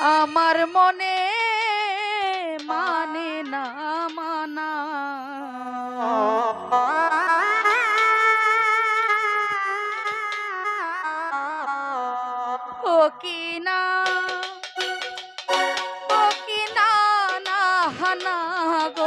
আমার মনে মানে না মানা। ও কি না? ও কি না না হানা গো?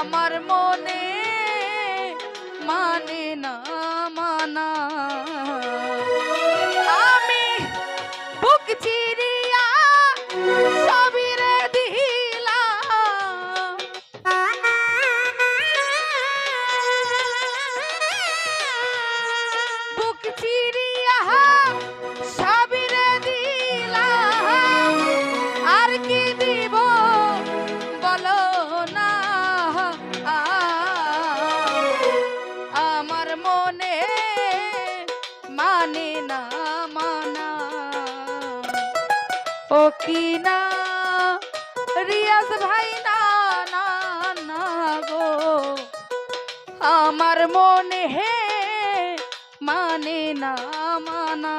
আমার মনে মানে না মানা। আমি বুক চিরিয়া সবিরে দিলাম। বুক চিরিয়া ও কি না রিয়াজ ভাই না না না গো আমার মনে হে মানে না মানা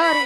আরে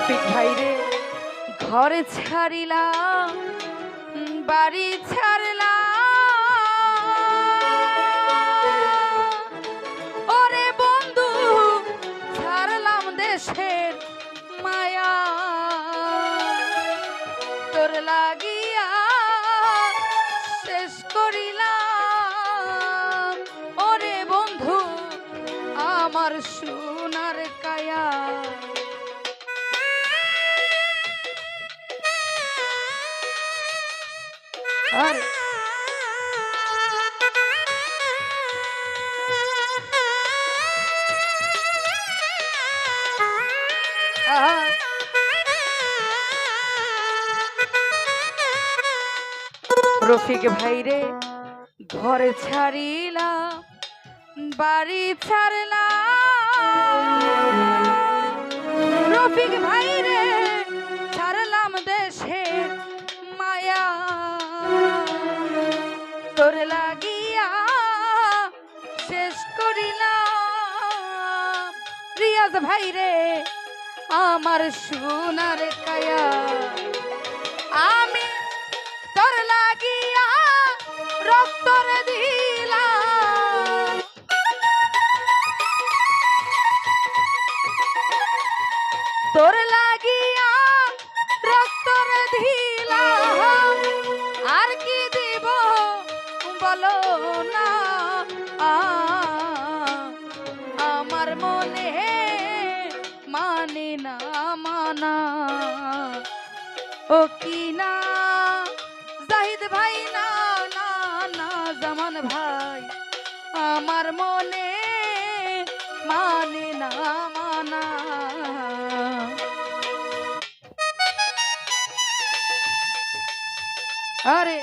রফিক ভাইরে ঘরে ছাড়িলাম, বাড়ি ছাড়লাম। ওরে বন্ধু, ছাড়লাম দেশের মায়া। তোর লাগিয়া শেষ করিলাম। ওরে বন্ধু, আমার সোনার রফিক ভাইরে ঘরে ছাড়িলাম, বাড়ি ছাড়লাম। রফিক ভাইরে ছাড়লাম দেশের মায়া। তোর লাগিয়া শেষ করিলাম। রিয়াজ ভাইরে আমার সোনার কায়া। আমি তোর লাগিয়া দিলাম। তোর লাগিয়া দিলাম। আর কি দিব বলো না। আ, মানা ও কি না? জাহিদ ভাই, না না না, জামান ভাই। আমার মনে মানে না, মানা। আরে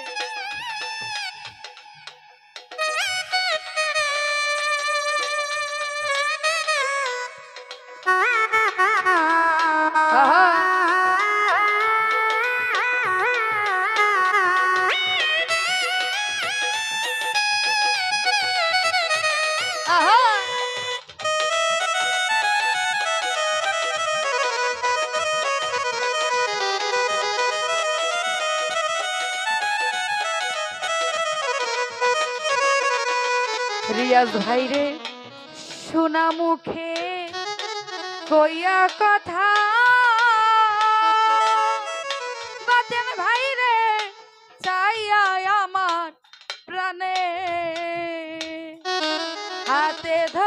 রিয়াজ ভাই রে শোনা মুখে কইয়া কথা। বাতেন ভাই রে চাইয়া আমার প্রাণে। হাতে ধর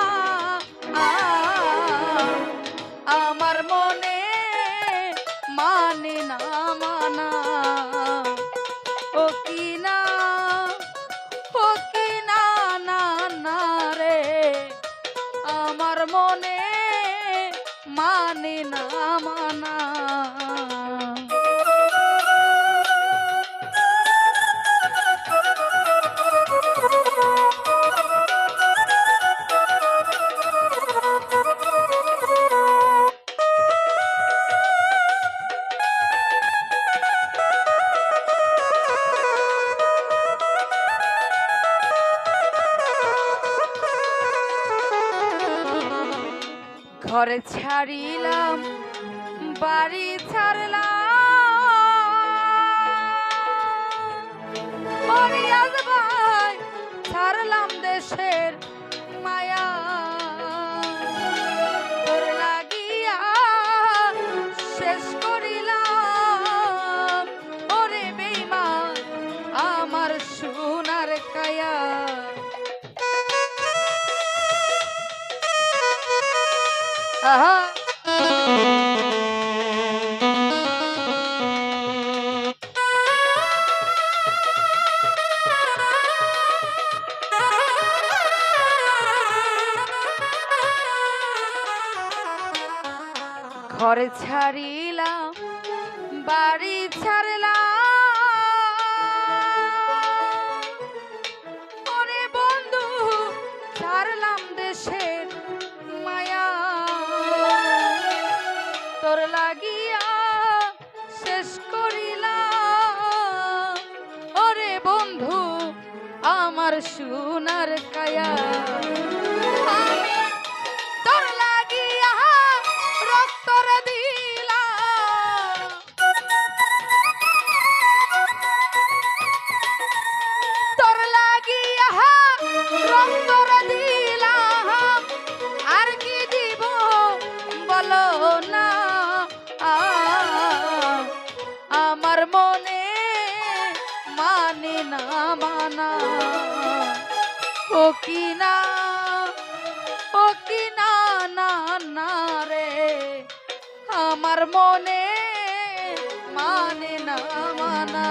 মনে মানে না মানা। ঘরে ছাড়িলাম বাড়ি ছাড়লাম। ছাড়লাম দেশের মায়া। ঘরে ছাড়িলাম, বাড়ি ছাড়লাম। ওরে বন্ধু, ছাড়লাম দেশের মায়া। তোর লাগিয়া শেষ করিলাম। ওরে বন্ধু, আমার সোনার কায়া। আমি রক্তর দিলাম আর কি দিব বলো না। আমার মনে মানে না মানা। ও কি না না না রে। আমার মনে মানে না মানা।